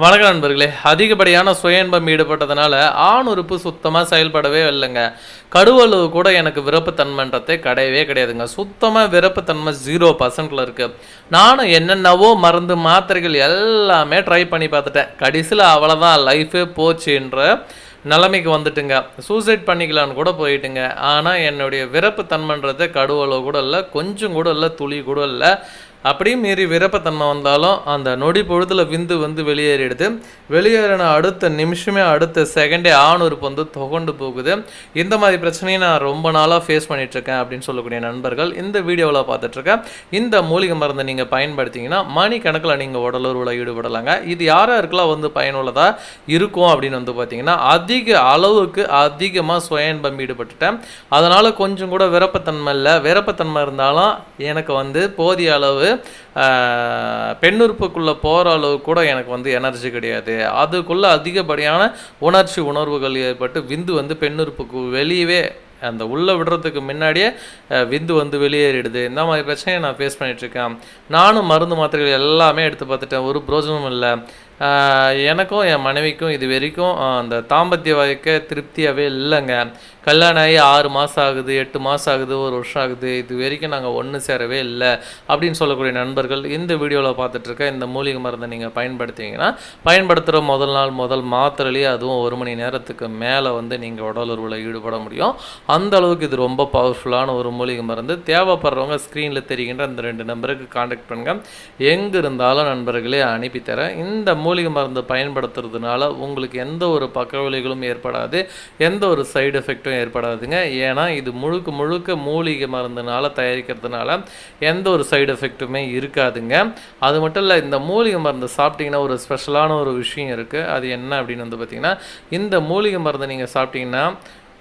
வணக்கம் நண்பர்களே. அதிகப்படியான சுய இன்பம் ஈடுபட்டதுனால ஆண் உறுப்பு சுத்தமாக செயல்படவே இல்லைங்க. கருவளவு கூட எனக்கு விருப்பத்தன்மைன்றதே கிடையவே கிடையாதுங்க. சுத்தமாக விருப்பத்தன்மை ஜீரோ பர்சன்டில் இருக்குது நானும் என்னென்னவோ மருந்து மாத்திரைகள் எல்லாமே ட்ரை பண்ணி பார்த்துட்டேன். கடைசியில் அவ்வளோதான் லைஃபே போச்சுன்ற நிலைமைக்கு வந்துட்டுங்க. சூசைட் பண்ணிக்கலான்னு கூட போயிட்டுங்க. ஆனால் என்னுடைய விருப்பத்தன்மைன்றது கடுவளவு கூட இல்லை கொஞ்சம் கூட இல்லை துளி கூட இல்லை. அப்படியும் மீறி விரப்பத்தன்மை வந்தாலும் அந்த நொடி பொழுதுல விந்து வந்து வெளியேறிடுது. வெளியேறின அடுத்த நிமிஷமே அடுத்த செகண்டே ஆணுறுப்பு வந்து தொகண்டு போகுது. இந்த மாதிரி பிரச்சனையை நான் ரொம்ப நாளாக ஃபேஸ் பண்ணிகிட்ருக்கேன் அப்படின்னு சொல்லக்கூடிய நண்பர்கள் இந்த வீடியோவில் பார்த்துட்ருக்கேன் இந்த மூலிகை மருந்தை நீங்கள் பயன்படுத்திங்கன்னா மணிக்கணக்கில் நீங்கள் உடலுறவில் ஈடுபடலாங்க. இது யார் யாருக்கெல்லாம் வந்து பயனுள்ளதாக இருக்கும் அப்படின்னு வந்து பார்த்தீங்கன்னா அதிக அளவுக்கு அதிகமாக சுயன்பம் ஈடுபட்டுட்டேன். அதனால் கொஞ்சம் கூட விரப்பத்தன்மை இல்லை. விரப்பத்தன்மை இருந்தாலும் எனக்கு வந்து போதிய அளவு பெண்ணுறுப்புக்குள்ளே போகிற அளவு கூட எனக்கு வந்து எனர்ஜி கிடையாது. அதுக்குள்ளே அதிகப்படியான உணர்ச்சி உணர்வுகள் ஏற்பட்டு விந்து வந்து பெண்ணுறுப்புக்கு வெளியவே அந்த உள்ளே விடுறதுக்கு முன்னாடியே விந்து வந்து வெளியேறிடுது. இந்த மாதிரி பிரச்சனையை நான் ஃபேஸ் பண்ணிகிட்ருக்கேன் நானும் மருந்து மாத்திரைகள் எல்லாமே எடுத்து பார்த்துட்டேன். ஒரு பிரோஜனமும் இல்லை. எனக்கும் என் மனைவிக்கும் இது வரைக்கும் அந்த தாம்பத்திய வாழ்க்கை திருப்தியாகவே இல்லைங்க. கல்யாணம் ஆகி ஆறு மாதம் ஆகுது எட்டு மாதம் ஆகுது ஒரு வருஷம் ஆகுது இது வரைக்கும் நாங்கள் ஒன்று சேரவே இல்லை அப்படின்னு சொல்லக்கூடிய நண்பர்கள் இந்த வீடியோவில் பார்த்துட்ருக்க இந்த மூலிகை மருந்தை நீங்கள் பயன்படுத்திங்கன்னா பயன்படுத்துகிற முதல் நாள் முதல் மாத்திரையிலேயே அதுவும் ஒரு மணி நேரத்துக்கு மேலே வந்து நீங்கள் உடலுறவில் ஈடுபட முடியும். அந்த அளவுக்கு இது ரொம்ப பவர்ஃபுல்லான ஒரு மூலிகை மருந்து. தேவைப்படுறவங்க ஸ்க்ரீனில் தெரிகின்ற அந்த ரெண்டு நம்பருக்கு காண்டாக்ட் பண்ணுங்கள் எங்கே இருந்தாலும் நண்பர்களே அனுப்பித்தரேன் இந்த மூலிகை மருந்து பயன்படுத்துறதுனால உங்களுக்கு எந்த ஒரு பக்கவிளைகளும் ஏற்படாது. எந்த ஒரு சைடு எஃபெக்ட்டும் ஏற்படாதுங்க. ஏன்னா இது முழுக்க முழுக்க மூலிகை மருந்துனால தயாரிக்கிறதுனால எந்த ஒரு சைடு எஃபெக்ட்டுமே இருக்காதுங்க. அது மட்டும் இல்லை இந்த மூலிகை மருந்து சாப்பிட்டீங்கன்னா ஒரு ஸ்பெஷலான ஒரு விஷயம் இருக்குது அது என்ன அப்படின்னு வந்து பார்த்திங்கன்னா இந்த மூலிகை மருந்தை நீங்கள் சாப்பிட்டீங்கன்னா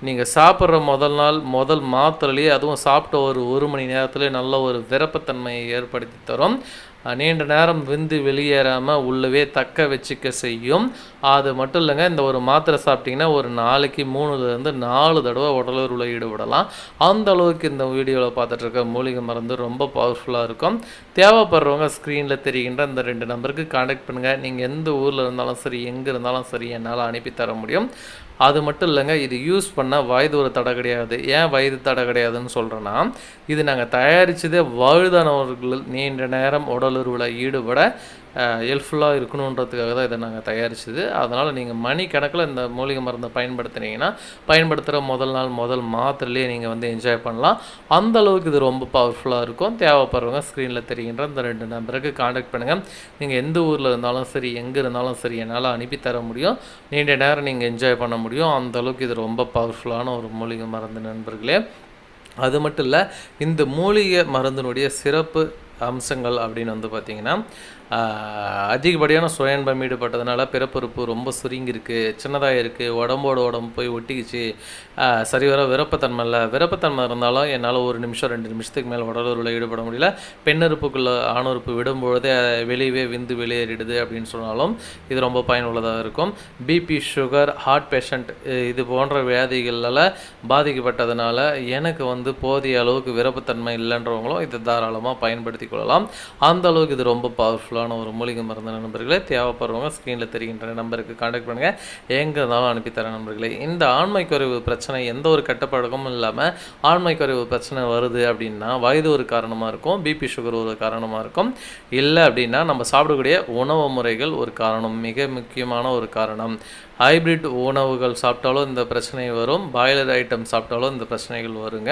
நீங்கள் சாப்பிட்ற முதல் நாள் முதல் மாத்திரையிலேயே அதுவும் சாப்பிட்ட ஒரு ஒரு மணி நேரத்துலேயே நல்ல ஒரு விரப்பத்தன்மையை ஏற்படுத்தி தரும். நீண்ட நேரம் விந்து வெளியேறாமல் உள்ளவே தக்க வச்சுக்க செய்யும். அது மட்டும் இல்லைங்க இந்த ஒரு மாத்திரை சாப்பிட்டிங்கன்னா ஒரு நாளைக்கு மூணுலேருந்து நாலு தடவை உடலுறவில் ஈடுபடலாம். அந்த அளவுக்கு இந்த வீடியோவில் பார்த்துட்ருக்க மூலிகை மருந்து ரொம்ப பவர்ஃபுல்லாக இருக்கும். தேவைப்படுறவங்க ஸ்க்ரீனில் தெரிகின்ற இந்த ரெண்டு நம்பருக்கு காண்டாக்ட் பண்ணுங்கள் நீங்கள் எந்த ஊரில் இருந்தாலும் சரி எங்கே இருந்தாலும் சரி என்னால் அனுப்பி தர முடியும். அது மட்டும் இல்லைங்க இது யூஸ் பண்ணால் வயது ஒரு தடை கிடையாது. ஏன் வயது தடை கிடையாதுன்னு சொல்கிறேன்னா இது நாங்கள் தயாரித்ததே வயதானவர்கள் நீண்ட நேரம் உடலுறவில் ஈடுபட ஹெல்ப்ஃபுல்லாக இருக்கணுன்றதுக்காக தான் இதை நாங்கள் தயாரிச்சது. அதனால் நீங்கள் மணி கணக்கில் இந்த மூலிகை மருந்தை பயன்படுத்துனீங்கன்னா பயன்படுத்துகிற முதல் நாள் முதல் மாத்திரையிலே நீங்கள் வந்து என்ஜாய் பண்ணலாம். அந்த அளவுக்கு இது ரொம்ப பவர்ஃபுல்லாக இருக்கும். தேவைப்படுறவங்க ஸ்க்ரீனில் தெரிகின்ற இந்த ரெண்டு நம்பருக்கு காண்டாக்ட் பண்ணுங்கள் நீங்கள் எந்த ஊரில் இருந்தாலும் சரி எங்கே இருந்தாலும் சரி என்னால் அனுப்பி தர முடியும். நீண்ட நேரம் நீங்கள் என்ஜாய் பண்ண முடியும். அந்த அளவுக்கு இது ரொம்ப பவர்ஃபுல்லான ஒரு மூலிகை மருந்து நண்பர்களே. அது மட்டும் இல்லை இந்த மூலிகை மருந்தினுடைய சிறப்பு அம்சங்கள் அப்படின்னு வந்து பார்த்திங்கன்னா அதிகப்படியான சுயன்பம் ஈடுபட்டதுனால பிறப்புறுப்பு ரொம்ப சுருங்கியிருக்கு சின்னதாக இருக்குது உடம்போட உடம்பு போய் ஒட்டிக்கிச்சு சரிவர விரப்பத்தன்மை விருப்பத்தன்மை இல்லை. விருப்பத்தன்மை இருந்தாலும் என்னால் ஒரு நிமிஷம் ரெண்டு நிமிஷத்துக்கு மேலே உடலுறவில் ஈடுபட முடியல. பெண்ணுறுப்புக்குள்ளே ஆணுறுப்பு விடும்பொழுதே வெளியவே விந்து வெளியேறிடுது அப்படின்னு சொன்னாலும் இது ரொம்ப பயனுள்ளதாக இருக்கும். பிபி சுகர் ஹார்ட் பேஷண்ட் இது போன்ற வியாதிகளால் பாதிக்கப்பட்டதுனால எனக்கு வந்து போதிய அளவுக்கு விருப்பத்தன்மை இல்லைன்றவங்களும் இதை தாராளமாக பயன்படுத்தி கொள்ளலாம் அந்த அளவுக்கு இது ரொம்ப பவர்ஃபுல்லான ஒரு மூலிகை மருந்து நண்பர்களே தேவைப்படுறவங்க ஸ்க்ரீனில் தெரிகின்ற நம்பருக்கு காண்டாக்ட் பண்ணுங்கள் எங்கே இருந்தாலும் அனுப்பித்தர நண்பர்களே. இந்த ஆண்மை குறைவு பிரச்சனை எந்த ஒரு கட்டுப்பாடுக்கும் இல்லாமல் ஆண்மை குறைவு பிரச்சனை வருது அப்படின்னா வயது ஒரு காரணமாக இருக்கும் பிபி சுகர் ஒரு காரணமாக இருக்கும். இல்லை அப்படின்னா நம்ம சாப்பிடக்கூடிய உணவு முறைகள் ஒரு காரணம் மிக முக்கியமான ஒரு காரணம். ஹைபிரிட் உணவுகள் சாப்பிட்டாலும் இந்த பிரச்சனை வரும். பாய்லர் ஐட்டம் சாப்பிட்டாலும் இந்த பிரச்சனைகள் வருங்க.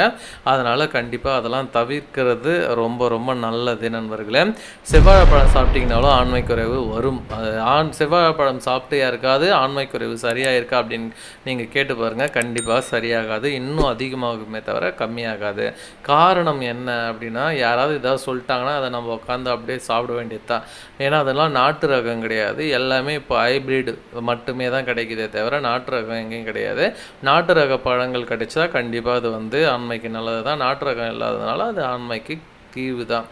அதனால் கண்டிப்பாக அதெல்லாம் தவிர்க்கிறது ரொம்ப ரொம்ப நல்லது நண்பர்களே. செவ்வாழைப்பழம் சாப்பிட்டீங்கனாலும் ஆண்மை குறைவு வரும். அது ஆண் செவ்வாழைப்பழம் சாப்பிட்டு யாருக்காவது ஆண்மை குறைவு சரியாக இருக்கா அப்படின்னு நீங்கள் கேட்டு பாருங்கள் கண்டிப்பாக சரியாகாது. இன்னும் அதிகமாகுமே தவிர கம்மியாகாது. காரணம் என்ன அப்படின்னா யாராவது ஏதாவது சொல்லிட்டாங்கன்னா அதை நம்ம உட்காந்து அப்படியே சாப்பிட வேண்டியது தான் ஏன்னா அதெல்லாம் நாட்டு ரகம் கிடையாது. எல்லாமே இப்போ ஹைப்ரிட் மட்டுமே தான் கிடையாது கிடைக்குதே தவிர நாட்டு ரகம் எங்கேயும் கிடையாது. நாட்டு ரக பழங்கள் கிடைச்சா கண்டிப்பாக அது வந்து ஆண்மைக்கு நல்லது தான் நாட்டு ரகம் இல்லாததுனால அது ஆண்மைக்கு தீவு தான்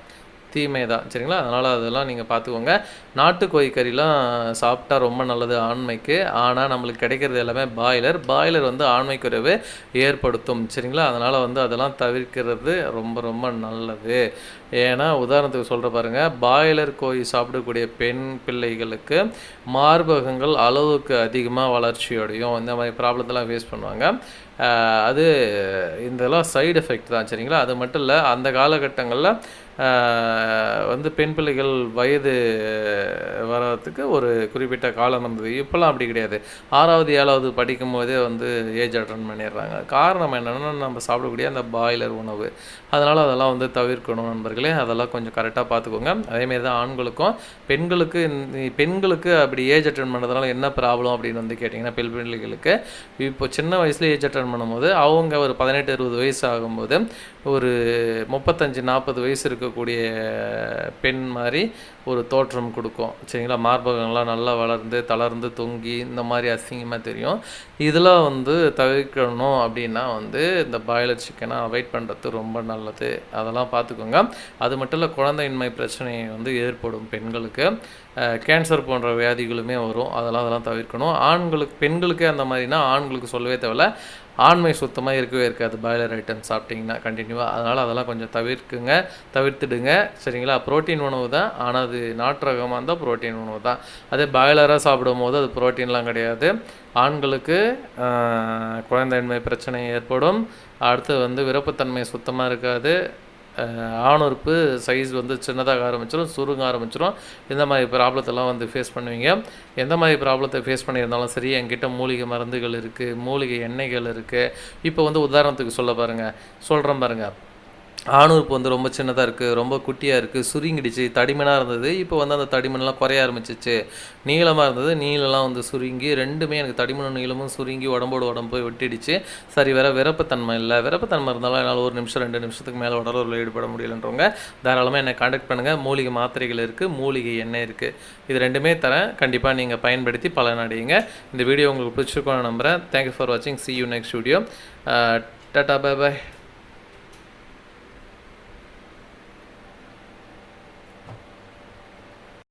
தீமை தான் சரிங்களா? அதனால் அதெல்லாம் நீங்கள் பார்த்துக்கோங்க நாட்டு கோழிக்கறிலாம் சாப்பிட்டா ரொம்ப நல்லது ஆண்மைக்கு. ஆனால் நம்மளுக்கு கிடைக்கிறது எல்லாமே பாய்லர். பாய்லர் வந்து ஆண்மை குறைவு ஏற்படுத்தும் சரிங்களா? அதனால் வந்து அதெல்லாம் தவிர்க்கிறது ரொம்ப ரொம்ப நல்லது. ஏன்னா உதாரணத்துக்கு சொல்கிற பாருங்கள் பாய்லர் கோழி சாப்பிடக்கூடிய பெண் பிள்ளைகளுக்கு மார்பகங்கள் அளவுக்கு அதிகமாக வளர்ச்சியோடையும் இந்த மாதிரி ப்ராப்ளத்தெல்லாம் ஃபேஸ் பண்ணுவாங்க. அது இதெல்லாம் சைடு எஃபெக்ட் தான் சரிங்களா? அது மட்டும் இல்லை அந்த காலகட்டங்களில் வந்து பெண் பிள்ளைகள் வயது வர்றதுக்கு ஒரு குறிப்பிட்ட காலம் இருந்தது இப்போல்லாம் அப்படி கிடையாது. ஆறாவது ஏழாவது படிக்கும் போதே வந்து ஏஜ் அட்டன் பண்ணிடுறாங்க. காரணம் என்னென்னா நம்ம சாப்பிடக்கூடிய அந்த பாய்லர் உணவு. அதனால் அதெல்லாம் வந்து தவிர்க்கணும் நண்பர்களே. அதெல்லாம் கொஞ்சம் கரெக்டாக பார்த்துக்கோங்க. அதேமாரி தான் ஆண்களுக்கும் பெண்களுக்கு பெண்களுக்கு அப்படி ஏஜ் அட்டன் பண்ணுறதுனால என்ன ப்ராப்ளம் அப்படின்னு வந்து கேட்டிங்கன்னா பெண்பிள்ளைகளுக்கு இப்போ சின்ன வயசில் ஏஜ் அட்டன் பண்ணும்போது அவங்க ஒரு பதினெட்டு இருபது வயசு ஆகும்போது ஒரு முப்பத்தஞ்சு நாற்பது வயசு இருக்கக்கூடிய பெண் மாதிரி ஒரு தோற்றம் கொடுக்கும். சரிங்களா மார்பகங்கள்லாம் நல்லா வளர்ந்து தளர்ந்து தொங்கி இந்த மாதிரி அசிங்கமாக தெரியும். இதெல்லாம் வந்து தவிர்க்கணும் அப்படின்னா வந்து இந்த பாய்லர் சிக்கனை அவாய்ட் பண்ணுறது ரொம்ப நல்லது. அதெல்லாம் பார்த்துக்கோங்க. அது மட்டும் இல்லை குழந்தையின்மை பிரச்சனை வந்து ஏற்படும் பெண்களுக்கு. கேன்சர் போன்ற வியாதிகளுமே வரும். அதெல்லாம் அதெல்லாம் தவிர்க்கணும். ஆண்களுக்கு பெண்களுக்கு அந்த மாதிரினா ஆண்களுக்கு சொல்லவே தேவையில்ல. ஆண்மை சுத்தமாக இருக்கவே இருக்காது. பாய்லர் ஐட்டம் சாப்பிட்டிங்கன்னா கண்டினியூவாக அதனால் அதெல்லாம் கொஞ்சம் தவிர்க்குங்க தவிர்த்துடுங்க. சரிங்களா? ப்ரோட்டீன் உணவு தான். ஆனால் அது நாட்டு ரகமாக இருந்தால் ப்ரோட்டீன் உணவு தான். அதே பாய்லராக சாப்பிடும் போது அது புரோட்டீன்லாம் கிடையாது. ஆண்களுக்கு குழந்தையின்மை பிரச்சனை ஏற்படும். அடுத்து வந்து விருப்பத்தன்மை சுத்தமாக இருக்காது. ஆணுறுப்பு சைஸ் வந்து சின்னதாக ஆரம்பிச்சிடும் சுருங்க ஆரம்பிச்சிடும் இந்த மாதிரி ப்ராப்ளத்தெல்லாம் வந்து ஃபேஸ் பண்ணுவீங்க. எந்த மாதிரி ப்ராப்ளத்தை ஃபேஸ் பண்ணியிருந்தாலும் சரி என்கிட்ட மூலிகை மருந்துகள் இருக்குது மூலிகை எண்ணெய்கள் இருக்குது இப்போ வந்து உதாரணத்துக்கு சொல்ல பாருங்கள் சொல்கிறேன் பாருங்கள் ஆணூர்ப்பு வந்து ரொம்ப சின்னதாக இருக்குது ரொம்ப குட்டியாக இருக்குது சுருங்கிடுச்சு தடிமனாக இருந்தது. இப்போ வந்து அந்த தடிமன்லாம் குறைய ஆரம்பிச்சிச்சு. நீளமாக இருந்தது நீளம்லாம் வந்து சுருங்கி ரெண்டுமே எனக்கு தடிமனும் நீளமும் சுருங்கி உடம்போடு உடம்பு வெட்டிடுச்சு சரி வேற விரப்பத்தன்மை இல்லை. விரப்பத்தன்மை இருந்தாலும் என்னால் ஒரு நிமிஷம் ரெண்டு நிமிஷத்துக்கு மேலே உடலில் ஈடுபட முடியலன்றவங்க தாராளமாக என்னை காண்டாக்ட் பண்ணுங்கள் மூலிகை மாத்திரைகள் இருக்குது மூலிகை எண்ணெய் இருக்குது இது ரெண்டுமே தரேன். கண்டிப்பாக நீங்கள் பயன்படுத்தி பலனடையுங்க இந்த வீடியோ உங்களுக்கு பிடிச்சிருக்கோன்னு நம்புகிறேன் தேங்க்யூ ஃபார் வாட்சிங் see you next video tata bye bye